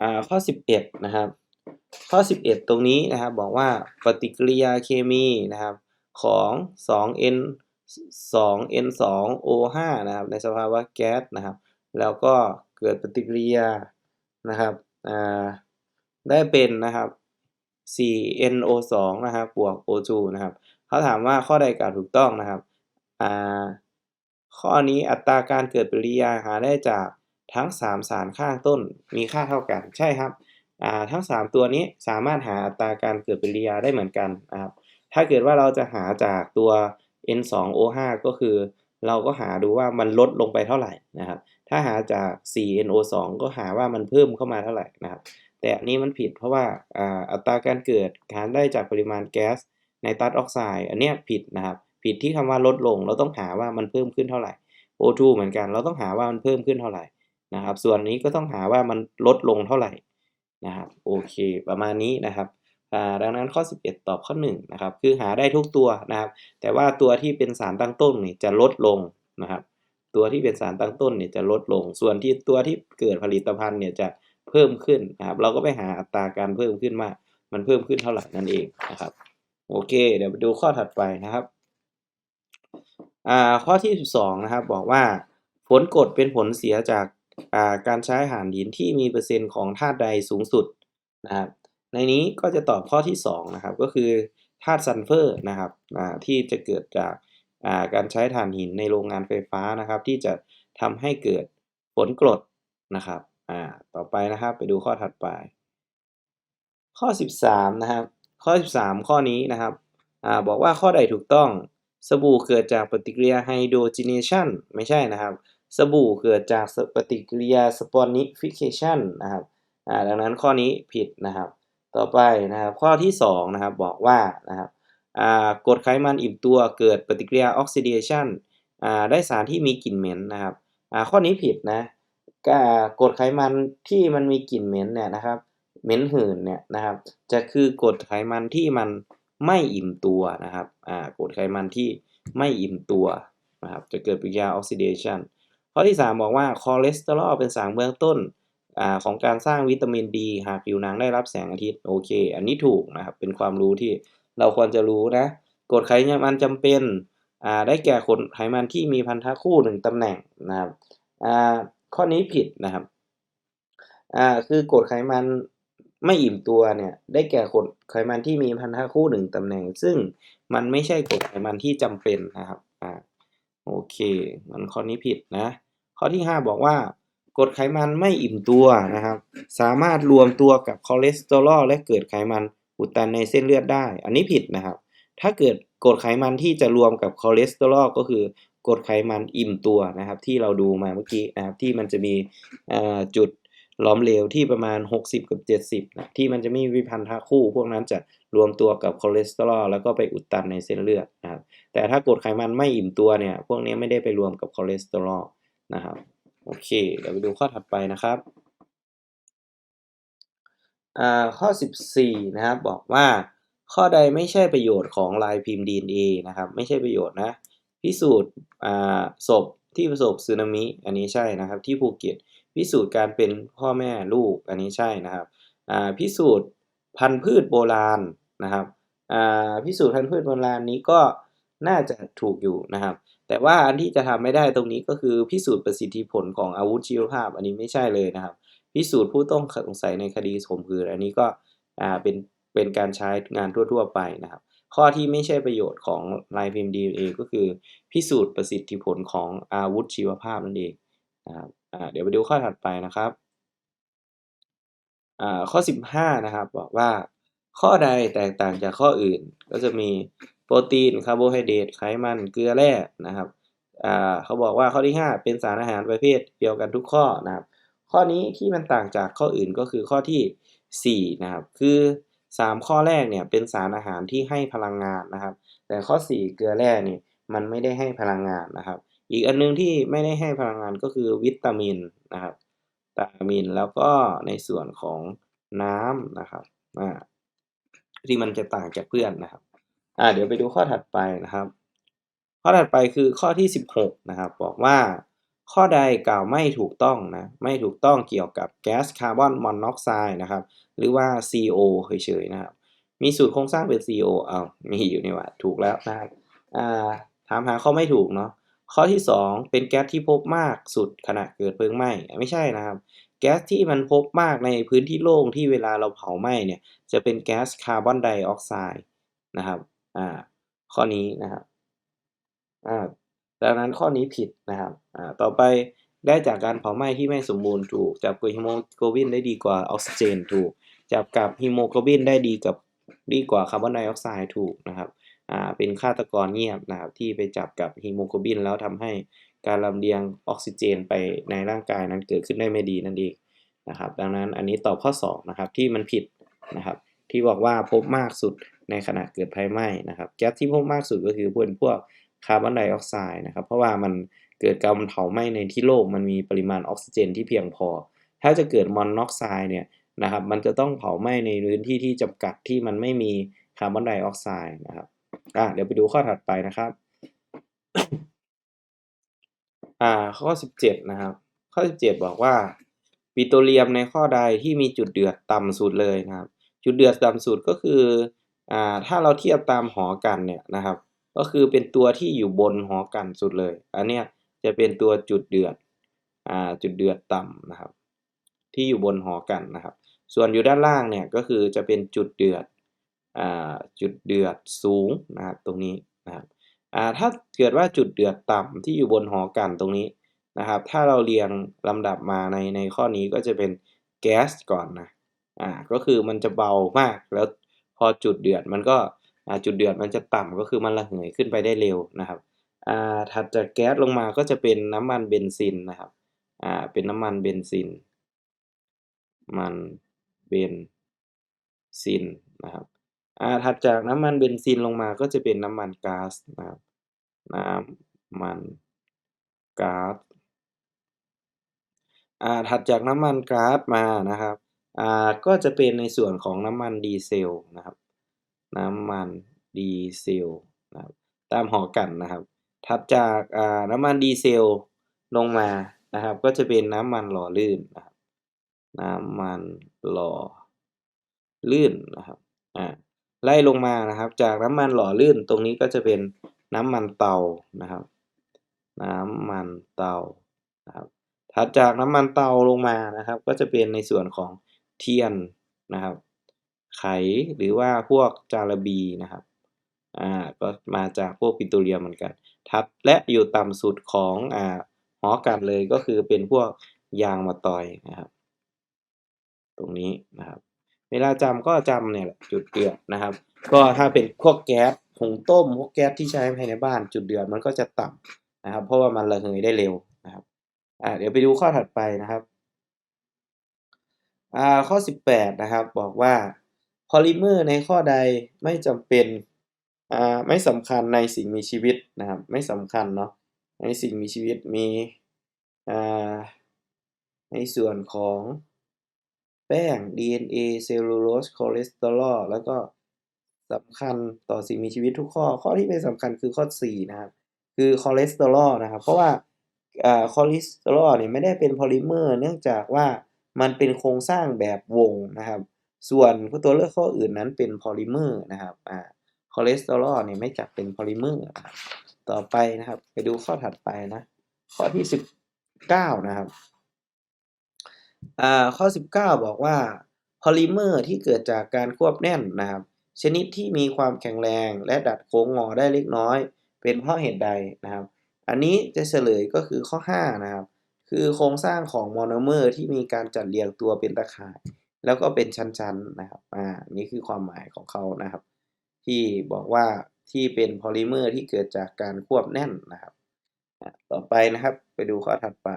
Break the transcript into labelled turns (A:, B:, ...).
A: อ่าข้อ 11 นะครับ ข้อ 11 ตรงนี้นะครับบอกว่าปฏิกิริยาเคมีนะครับของ 2N 2N 2 O5 นะครับในสภาวะแก๊สนะครับแล้วก็เกิดปฏิกิริยานะครับได้เป็นนะครับ 4NO2 นะครับบวก O2 นะครับเขาถามว่าข้อใดกล่าวถูกต้องนะครับข้อนี้อัตราการเกิดปฏิกิริยาหาได้จาก ทั้ง 3 สารข้างต้นมีค่าเท่ากันใช่ครับทั้ง 3 ตัวนี้สามารถหาอัตราการเกิดปฏิกิริยาได้เหมือนกันนะครับถ้าเกิดว่าเราจะหาจากตัว N2O5 ก็คือ เราก็หาดูว่ามันลดลงไปเท่าไหร่นะครับ ถ้าหาจาก 4NO2 ก็หาว่ามันเพิ่มเข้ามาเท่าไหร่นะครับ แต่อันนี้มันผิดเพราะว่าอัตราการเกิดหารได้จากปริมาณแก๊สไนตรัสออกไซด์อันนี้ผิดนะครับ ผิดที่คำว่าลดลง เราต้องหาว่ามันเพิ่มขึ้นเท่าไหร่ O2 เหมือนกัน เราต้องหาว่ามันเพิ่มขึ้นเท่าไหร่ นะครับ ส่วนนี้ก็ต้องหาว่ามันลดลงเท่าไหร่นะครับโอเคประมาณนี้นะครับดังนั้นข้อ 11 ตอบข้อ1นะครับคือหาได้ทุกตัวนะครับ แต่ว่าตัวที่เป็นสารตั้งต้นนี่จะลดลงนะครับ ตัวที่เป็นสารตั้งต้นเนี่ยจะลดลง ส่วนที่ตัวที่เกิดผลิตภัณฑ์เนี่ยจะเพิ่มขึ้นนะครับ เราก็ไปหาอัตราการเพิ่มขึ้นว่ามันเพิ่มขึ้นเท่าไหร่นั่นเองนะครับ โอเค เดี๋ยวไปดูข้อถัดไปนะครับอ่าข้อที่ 12 นะครับ บอกว่าผลกดเป็นผลเสียจาก การใช้อาหารหินที่มีเปอร์เซ็นต์ของธาตุใดสูงสุดนะครับ ในนี้ก็จะตอบข้อที่2นะครับก็คือธาตุซัลเฟอร์นะครับที่จะเกิดจากาการใช้ถ่านหินในโรงงานไฟฟ้านะครับ ที่จะทำให้เกิดผลกรดนะครับต่อไปนะครับไปดูข้อถัดไป ข้อ 13นะครับข้อ 13 ข้อนี้นะครับอบอกว่าข้อใดถูกต้องสบู่เกิดจากปฏิกิริยาไฮโดรเจเนชันไม่ใช่นะครับ สบู่เกิดจากปฏิกิริยาสปอนิฟิเคชันนะครับอ่าดังนั้นข้อนี้ผิดนะครับ ต่อไปนะครับข้อที่2นะครับบอกว่านะครับอ่ากรดไขมันอิ่มตัวเกิดปฏิกิริยาออกซิเดชันอ่าได้สารที่มีกลิ่นเหม็นนะครับอ่าข้อนี้ผิดนะกรดไขมันที่มันมีกลิ่นเหม็นเนี่ยนะครับเหม็นหืนเนี่ยนะครับจะคือกรดไขมันที่มันไม่อิ่มตัวนะครับอ่ากรดไขมันที่ไม่อิ่มตัวนะครับจะเกิดปฏิกิริยาออกซิเดชัน ข้อที่ 3 บอกว่าคอเลสเตอรอลเป็นสารเบื้องต้นอของการสร้างวิตามินดีหากผิวหนังได้รับแสงอาทิตย์โอเค อันนี้ถูกนะครับเป็นความรู้ที่เราควรจะรู้นะกรดไขมันจำเป็นได้แก่กรดไขมันที่มีพันธะคู่หนึ่งตำแหน่งนะครับข้อนี้ผิดนะครับคือกรดไขมันไม่อิ่มตัวเนี่ยได้แก่กรดไขมันที่มีพันธะคู่หนึ่งตำแหน่ง ซึ่งมันไม่ใช่กรดไขมันที่จำเป็นนะครับอ่าโอเค มันข้อนี้ผิดนะ ข้อที่ 5 บอกว่ากรดไขมันไม่อิ่มตัวนะครับ สามารถรวมตัวกับคอเลสเตอรอลและเกิดไขมันอุดตันในเส้นเลือดได้ อันนี้ผิดนะครับ ถ้าเกิดกรดไขมันที่จะรวมกับคอเลสเตอรอลก็คือกรดไขมันอิ่มตัวนะครับ ที่เราดูมาเมื่อกี้นะครับที่มันจะมีจุดล้อมเหลวที่ประมาณ 60 กับ 70นะที่มันจะมีวิพันธะคู่ พวกนั้นจะรวมตัวกับคอเลสเตอรอลแล้วก็ไปอุดตันในเส้นเลือดนะครับแต่ถ้ากรดไขมันไม่อิ่มตัวเนี่ยพวกนี้ไม่ได้ไปรวมกับคอเลสเตอรอล นะครับโอเค เดี๋ยวไปดูข้อถัดไปนะครับอ่าข้อ 14 นะครับ บอกว่าข้อใดไม่ใช่ประโยชน์ของลายพิมพ์ DNA นะครับ ไม่ใช่ประโยชน์นะ พิสูจน์อ่าศพที่ประสบสึนามิ อันนี้ใช่นะครับ ที่ภูเก็ต พิสูจน์การเป็นพ่อแม่ลูก อันนี้ใช่นะครับอ่าพิสูจน์พันธุ์พืชโบราณนะครับอ่าพิสูจน์พันธุ์พืชโบราณนี้ก็น่าจะถูกอยู่นะครับ แต่ว่าอันที่จะทำไม่ได้ตรงนี้ก็คือพิสูจน์ประสิทธิผลของอาวุธชีวภาพ อันนี้ไม่ใช่เลยนะครับ พิสูจน์ผู้ต้องสงสัยในคดีข่มขืนอันนี้ก็อ่าเป็นเป็นการใช้งานทั่ว ๆ ไปนะครับ ข้อที่ไม่ใช่ประโยชน์ของลายพิมพ์ DNA ก็คือ พิสูจน์ประสิทธิผลของอาวุธชีวภาพนั่นเองนะครับเดี๋ยวไปดูข้อถัดไปนะครับอ่าข้อ 15 นะครับบอกว่าข้อใดแตกต่างจากข้ออื่นก็จะมี โปรตีนคาร์โบไฮเดรตไขมันเกลือแร่นะครับอ่าเขาบอกว่าข้อที่ 5 เป็นสารอาหารประเภทเดียวกันทุกข้อนะครับข้อนี้ที่มันต่างจากข้ออื่นก็คือข้อที่4นะครับคือ 3 ข้อแรกเนี่ยเป็นสารอาหารที่ให้พลังงานนะครับ แต่ข้อ 4 เกลือแร่นี่มันไม่ได้ให้พลังงานนะครับ อีกอันนึงที่ไม่ได้ให้พลังงานก็คือวิตามินนะครับวิตามินแล้วก็ในส่วนของน้ำนะครับอ่าที่มันจะต่างจากเพื่อนนะครับ อ่าเดี๋ยวไปดูข้อถัดไปนะครับ ข้อถัดไปคือข้อที่ 16 นะครับ บอกว่า ข้อใดกล่าวไม่ถูกต้องนะไม่ถูกต้องเกี่ยวกับแก๊สคาร์บอนมอนอกไซด์นะครับ หรือว่า CO เฉยๆนะครับ มีสูตรโครงสร้างเป็น CO เอ้ามีอยู่นี่ว่าถูกแล้วนะครับอ่าถามหาข้อไม่ถูกเนาะข้อที่ 2 เป็นแก๊สที่พบมากสุดขณะเกิดเพลิงไหม้ไม่ใช่นะครับ แก๊สที่มันพบมากในพื้นที่โล่งที่เวลาเราเผาไหม้เนี่ยจะเป็นแก๊สคาร์บอนไดออกไซด์นะครับ อ่าข้อนี้นะครับอ่าดังนั้นข้อนี้ผิดนะครับอ่าต่อไปได้จากการเผาไหม้ที่ไม่สมบูรณ์ถูก จับกับฮีโมโกลบินได้ดีกว่าออกซิเจนถูก จับกับฮีโมโกลบินได้ดีกับดีกว่าคาร์บอนไดออกไซด์ถูกนะครับอ่าเป็นฆาตกรเงียบนะครับที่ไปจับกับฮีโมโกลบินแล้วทำให้การลำเลียงออกซิเจนไปในร่างกายนั้นเกิดขึ้นได้ไม่ดีนั่นเองนะครับ ดังนั้นอันนี้ตอบข้อ2นะครับที่มันผิดนะครับที่บอกว่าพบมากสุด ในขณะเกิดไฟไหม้นะครับ แก๊สที่พบมากสุดก็คือพวกพวกคาร์บอนไดออกไซด์นะครับ เพราะว่ามันเกิดการเผาไหม้ในที่โลกมันมีปริมาณออกซิเจนที่เพียงพอ ถ้าจะเกิดมอนอกไซด์เนี่ยนะครับ มันจะต้องเผาไหม้ในพื้นที่ที่จำกัดที่มันไม่มีคาร์บอนไดออกไซด์นะครับ อะเดี๋ยวไปดูข้อถัดไปนะครับ อ่า ข้อ 17 นะครับ ข้อ 17 บอกว่าปิโตรเลียมในข้อใดที่มีจุดเดือดต่ำสุดเลยนะครับ จุดเดือดต่ำสุดก็คือ อ่าถ้าเราเทียบตามหอกันเนี่ยนะครับ ก็คือเป็นตัวที่อยู่บนหอกันสุดเลย อันเนี้ยจะเป็นตัวจุดเดือดอ่าจุดเดือดต่ำนะครับ ที่อยู่บนหอกันนะครับ ส่วนอยู่ด้านล่างเนี่ยก็คือจะเป็นจุดเดือดอ่าจุดเดือดสูงนะครับตรงนี้นะครับอ่าถ้าเกิดว่าจุดเดือดต่ำที่อยู่บนหอกันตรงนี้นะครับ ถ้าเราเรียงลำดับมาในในข้อนี้ก็จะเป็นแก๊สก่อนนะอ่าก็คือมันจะเบามากแล้ว พอจุดเดือดมันก็จุดเดือดมันจะต่ำก็คือมันระเหยขึ้นไปได้เร็วนะครับถัดจากแก๊สลงมาก็จะเป็นน้ำมันเบนซินนะครับเป็นน้ำมันเบนซิน มันเบนซินนะครับถัดจากน้ำมันเบนซินลงมาก็จะเป็นน้ำมันก๊าซนะครับน้ำมันก๊าซถัดจากน้ำมันก๊าซมานะครับ อ่าก็จะเป็นในส่วนของน้ำมันดีเซลนะครับน้ำมันดีเซลนะครับตามหอกันนะครับ ถัดจากอ่าน้ำมันดีเซลลงมานะครับ ก็จะเป็นน้ำมันหล่อลื่นนะครับน้ำมันหล่อลื่นนะครับอ่าไล่ลงมานะครับ จากน้ำมันหล่อลื่นตรงนี้ก็จะเป็นน้ำมันเตานะครับ น้ำมันเตานะครับถัดจากน้ำมันเตาลงมานะครับ ก็จะเป็นในส่วนของ เทียนนะครับ ไขหรือว่าพวกจาระบีนะครับอ่าก็มาจากพวกปิโตรเลียมเหมือนกันถัดและอยู่ต่ำสุดของอ่าหอกันเลยก็คือเป็นพวกยางมะตอยนะครับ ตรงนี้นะครับ เวลาจำก็จำเนี่ยแหละจุดเดือดนะครับ ก็ถ้าเป็นพวกแก๊สหุงต้มพวกแก๊สที่ใช้ภายในบ้านจุดเดือดมันก็จะต่ำนะครับ เพราะว่ามันระเหยได้เร็วนะครับอ่าเดี๋ยวไปดูข้อถัดไปนะครับ ข้อ 18 นะครับบอกว่าพอลิเมอร์ในข้อใดไม่จำเป็นไม่สำคัญในสิ่งมีชีวิตนะครับ ไม่สำคัญเนาะในสิ่งมีชีวิตมีในส่วนของแป้ง DNA เซลลูโลสคอเลสเตอรอลแล้วก็สำคัญต่อสิ่งมีชีวิตทุกข้อ ข้อที่ไม่สำคัญคือข้อ 4 นะครับ คือคอเลสเตอรอลนะครับ เพราะว่าคอเลสเตอรอลเนี่ยไม่ได้เป็นพอลิเมอร์ เนื่องจากว่า มันเป็นโครงสร้างแบบวงนะครับ ส่วนตัวเลือกข้ออื่นนั้นเป็นพอลิเมอร์นะครับอ่าคอเลสเตอรอลเนี่ยไม่จัดเป็นพอลิเมอร์ต่อไปนะครับ ไปดูข้อถัดไปนะ ข้อที่19นะครับอ่าข้อ19บอกว่าพอลิเมอร์ที่เกิดจากการควบแน่นนะครับ ชนิดที่มีความแข็งแรงและดัดโค้งงอได้เล็กน้อย เป็นเพราะเหตุใดนะครับ อันนี้จะเฉลยก็คือข้อ 5 นะครับ คือโครงสร้างของโมโนเมอร์ที่มีการจัดเรียงตัวเป็นตะข่าย แล้วก็เป็นชั้นๆนะครับอ่านี่คือความหมายของเขานะครับ ที่บอกว่าที่เป็นพอลิเมอร์ที่เกิดจากการควบแน่นนะครับ ต่อไปนะครับไปดูข้อถัดไป